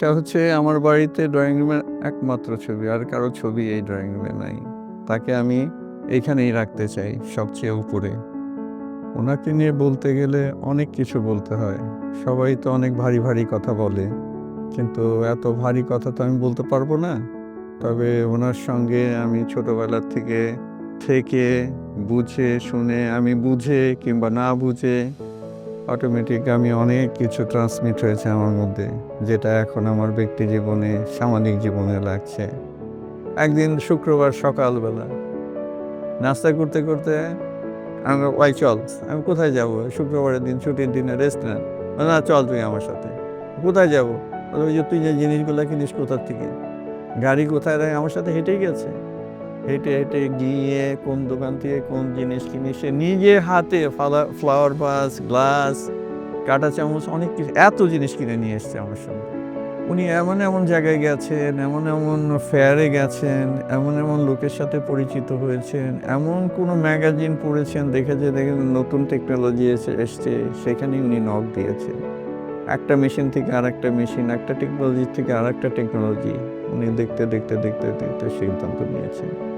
এটা হচ্ছে আমার বাড়িতে ড্রয়িং রুমের একমাত্র ছবি, আর কারও ছবি এই ড্রয়িং রুমে নাই। তাকে আমি এইখানেই রাখতে চাই, সবচেয়ে উপরে। ওনাকে নিয়ে বলতে গেলে অনেক কিছু বলতে হয়। সবাই তো অনেক ভারী ভারী কথা বলে, কিন্তু এত ভারী কথা তো আমি বলতে পারব না। তবে ওনার সঙ্গে আমি ছোটবেলার থেকে থেকে বুঝে, শুনে, আমি বুঝে কিংবা না বুঝে অটোমেটিক আমি অনেক কিছু ট্রান্সমিট হয়েছে আমার মধ্যে যেটা এখন আমার ব্যক্তি জীবনে সামাজিক জীবনে লাগছে। একদিন শুক্রবার সকালবেলা নাস্তা করতে করতে আমি বললাম, ওই চল আমি কোথায় যাব? শুক্রবারের দিন ছুটির দিনে রেস্টুরেন্ট না। চল তুই আমার সাথে। কোথায় যাব? ওই যে তুই যে জিনিসগুলো কিনিস কোথার থেকে? গাড়ি কোথায়? দেয় আমার সাথে হেঁটেই গেছে। হেঁটে হেঁটে গিয়ে কোন দোকান থেকে কোন জিনিস কিনে, সে নিজে হাতে ফ্লাওয়ার ভাস গ্লাস কাঁটা চামচ, অনেক কিছু, এত জিনিস কিনে নিয়ে এসছে আমার সঙ্গে উনি এমন এমন জায়গায় গেছেন, এমন এমন ফেয়ারে গেছেন, এমন এমন লোকের সাথে পরিচিত হয়েছেন, এমন কোনো ম্যাগাজিন পড়েছেন, দেখে যে দেখেন নতুন টেকনোলজি এসে, এসছে, সেখানে উনি নক দিয়েছেন। একটা মেশিন থেকে আর একটা মেশিন একটা টেকনোলজি থেকে আর একটা টেকনোলজি উনি দেখতে দেখতে দেখতে দেখতে সিদ্ধান্ত নিয়েছেন।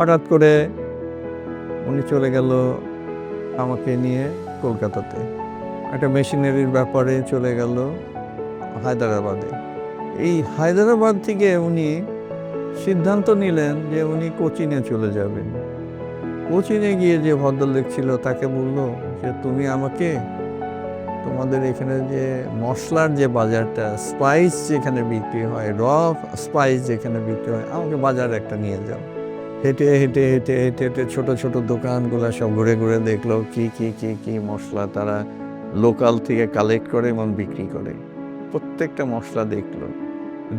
হঠাৎ করে উনি চলে গেল আমাকে নিয়ে কলকাতাতে। একটা মেশিনারির ব্যাপারে চলে গেল হায়দ্রাবাদে। এই হায়দ্রাবাদ থেকে উনি সিদ্ধান্ত নিলেন যে উনি কোচিনে চলে যাবেন। কোচিনে গিয়ে যে ভদ্রলোক ছিল তাকে বলল যে, তুমি আমাকে তোমাদের এখানে যে মশলার যে বাজারটা স্পাইস যেখানে বিক্রি হয় র স্পাইস যেখানে বিক্রি হয়, আমাকে বাজারে একটা নিয়ে যাও। হেঁটে হেঁটে হেঁটে হেঁটে হেঁটে ছোটো ছোটো দোকানগুলো সব ঘুরে ঘুরে দেখল কি কি কি কি মশলা তারা লোকাল থেকে কালেক্ট করে এবং বিক্রি করে। প্রত্যেকটা মশলা দেখল।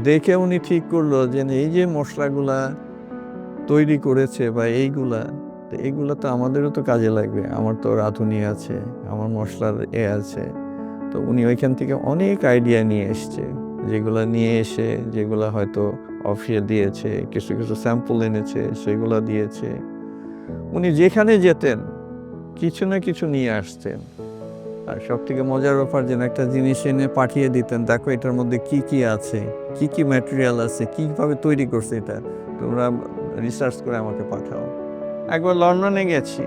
দেখে উনি ঠিক করল যে, এই যে মশলাগুলা তৈরি করেছে বা এইগুলা, তো এইগুলো তো আমাদেরও তো কাজে লাগবে। আমার তো রাঁধুনি আছে, আমার মশলার এ আছে। তো উনি ওইখান থেকে অনেক আইডিয়া নিয়ে এসছে। যেগুলো নিয়ে এসে, যেগুলো হয়তো অফিসে দিয়েছে, কিছু কিছু স্যাম্পল এনেছে, সেগুলো দিয়েছে। উনি যেখানে যেতেন, কিছু না কিছু নিয়ে আসতেন। আর সব থেকে মজার ব্যাপার যেন একটা জিনিস এনে পাঠিয়ে দিতেন, দেখো এটার মধ্যে কি কি আছে, কি কি ম্যাটেরিয়াল আছে কীভাবে তৈরি করছে এটা, তোমরা রিসার্চ করে আমাকে পাঠাও। একবার লন্ডনে গেছি।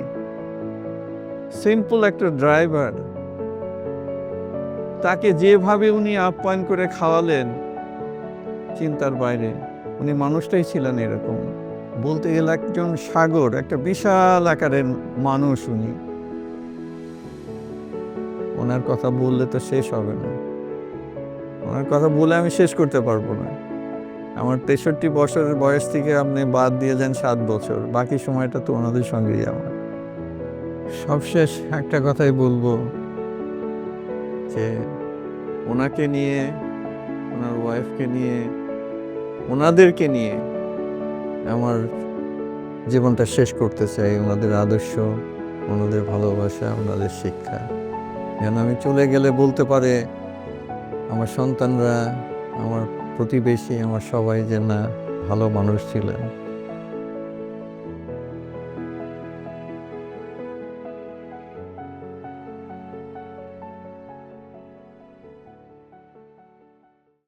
সিম্পল একটা ড্রাইভার তাকে যেভাবে উনি আপ্যায়ন করে খাওয়ালেন চিন্তার বাইরে। উনি মানুষটাই ছিলেন এরকম। বলতে গেলে একজন সাগর, একটা বিশাল আকারের মানুষ উনি। ওনার কথা বললে তো শেষ হবে না। ওনার কথা বলে আমি শেষ করতে পারব না। আমার তেষট্টি বছরের বয়স থেকে আপনি বাদ দিয়ে যান সাত বছর। বাকি সময়টা তো ওনাদের সঙ্গেই আমার। সবশেষ একটা কথাই বলব যে, ওনাকে নিয়ে, ওনার ওয়াইফকে নিয়ে ওনাদেরকে নিয়ে আমার জীবনটা শেষ করতে চাই। ওনাদের আদর্শ, ওনাদের ভালোবাসা, ওনাদের শিক্ষা। যেন আমি চলে গেলে বলতে পারে, আমার সন্তানরা, আমার প্রতিবেশী, আমার সবাই যে না, ভালো মানুষ ছিলেন।